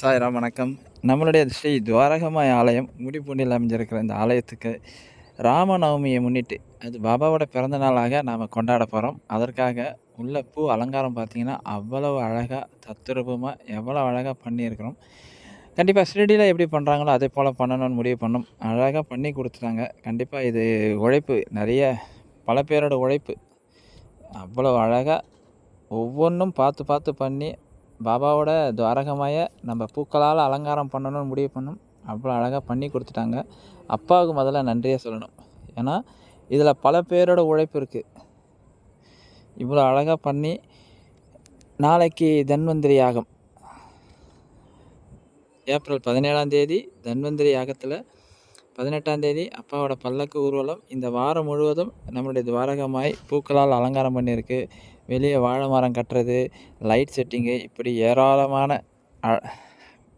சாய்ராம் வணக்கம். நம்மளுடைய ஸ்ரீ துவாரகமாய் ஆலயம் முடிப்பூண்டில் அமைஞ்சிருக்கிற இந்த ஆலயத்துக்கு ராமநவமியை முன்னிட்டு அது பாபாவோட பிறந்த நாளாக நாம் கொண்டாட போகிறோம் அதற்காக உள்ள பூ அலங்காரம் பார்த்திங்கன்னா அவ்வளவு அழகாக தத்துரூபமாக எவ்வளோ அழகாக பண்ணியிருக்கிறோம். கண்டிப்பாக ஷிரடியில் எப்படி பண்ணுறாங்களோ அதே போல் பண்ணணும்னு முடிவு பண்ணோம். அழகாக பண்ணி கொடுத்துட்டாங்க. கண்டிப்பாக இது உழைப்பு நிறைய பல பேரோட உழைப்பு. அவ்வளோ அழகாக ஒவ்வொன்றும் பார்த்து பார்த்து பண்ணி பாபாவோட துவாரகமாய நம்ம பூக்களால் அலங்காரம் பண்ணணும்னு முடிவு பண்ணோம். அவ்வளோ அழகாக பண்ணி கொடுத்துட்டாங்க. அப்பாவுக்கு முதல்ல நன்றியாக சொல்லணும். ஏன்னா இதில் பல பேரோட உழைப்பு இருக்குது இவ்வளோ அழகாக பண்ணி நாளைக்கு தன்வந்திரி யாகம். ஏப்ரல் பதினேழாம் தேதி தன்வந்திரி யாகத்தில் பதினெட்டாம் தேதி அப்பாவோட பல்லக்கு ஊர்வலம் இந்த வாரம் முழுவதும் நம்மளுடைய துவாரகமாய் பூக்களால் அலங்காரம் பண்ணியிருக்கு. வெளியே வாழை மரம் கட்டுறது லைட் செட்டிங்கு இப்படி ஏராளமான அ-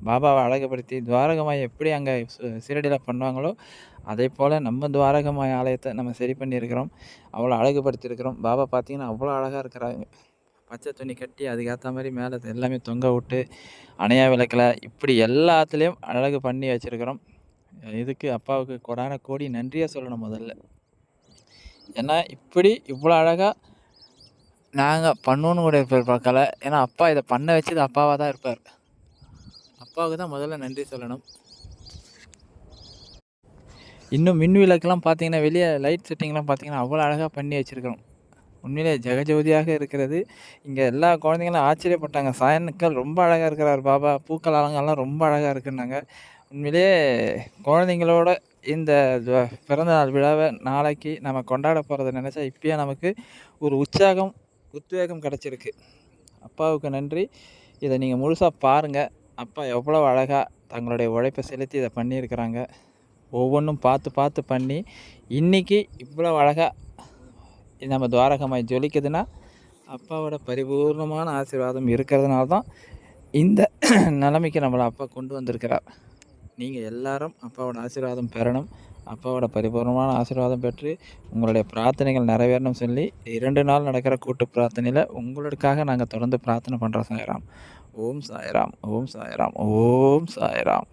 பாபாவை அழகுபடுத்தி துவாரகமாய் எப்படி அங்கே சீரடியில் பண்ணுவாங்களோ அதே போல் நம்ம துவாரகமாய் ஆலயத்தை நம்ம சரி பண்ணியிருக்கிறோம். அவ்வளோ அழகுபடுத்தியிருக்கிறோம். பாபா பார்த்தீங்கன்னா அவ்வளோ அழகாக இருக்கிறாங்க. பச்சை துணி கட்டி அதுக்கேற்ற மாதிரி மேலே எல்லாமே தொங்க விட்டு அணையா விளக்கில். இப்படி எல்லாத்துலேயும் அழகு பண்ணி வச்சுருக்கிறோம். இதுக்கு அப்பாவுக்கு கொடான கோடி நன்றியாக சொல்லணும் முதல்ல. ஏன்னா இப்படி இவ்வளோ அழகாக நாங்கள் பண்ணணுன்னு கூட இருப்பார் பார்க்கல. ஏன்னா அப்பா இதை பண்ண வச்சது அப்பாவாக தான் இருப்பார். அப்பாவுக்கு தான் முதல்ல நன்றி சொல்லணும். இன்னும் மின் விளக்கெலாம் பார்த்தீங்கன்னா வெளியே லைட் செட்டிங்லாம் பார்த்தீங்கன்னா அவ்வளோ அழகாக பண்ணி வச்சுருக்கிறோம். உண்மையிலே ஜெகஜோதியாக இருக்கிறது. இங்கே எல்லா குழந்தைங்களும் ஆச்சரியப்பட்டாங்க. சாயனுக்கள் ரொம்ப அழகாக இருக்கிறார் பாபா. பூக்கள் அலங்காரம்லாம் ரொம்ப அழகாக இருக்குன்னாங்க. உண்மையிலேயே குழந்தைங்களோட இந்த பிறந்தநாள் விழாவை நாளைக்கு நம்ம கொண்டாட போகிறத நினச்சா இப்போயே நமக்கு ஒரு உற்சாகம் உத்வேகம் கிடச்சிருக்கு. அப்பாவுக்கு நன்றி. இதை நீங்கள் முழுசாக பாருங்கள் அப்பா எவ்வளோ அழகாக தங்களுடைய உழைப்பை செலுத்தி இதை பண்ணியிருக்கிறாங்க. ஒவ்வொன்றும் பார்த்து பார்த்து பண்ணி இன்றைக்கி இவ்வளோ அழகாக நம்ம துவாரகமாய் ஜொலிக்குதுன்னா அப்பாவோட பரிபூர்ணமான ஆசீர்வாதம் இருக்கிறதுனால தான் இந்த நிலைமைக்கு நம்மளை அப்பா கொண்டு வந்திருக்கிறார். நீங்கள் எல்லாரும் அப்பாவோட ஆசீர்வாதம் பெறணும். அப்பாவோட பரிபூர்ணமான ஆசீர்வாதம் பெற்று உங்களுடைய பிரார்த்தனைகள் நிறைவேறணும் சொல்லி இரண்டு நாள் நடக்கிற கூட்டு பிரார்த்தனையில் உங்களுக்காக நாங்கள் தொடர்ந்து பிரார்த்தனை பண்ணுறோம் சாய்ராம். ஓம் சாய்ராம் ஓம் சாய்ராம் ஓம் சாய்ராம்.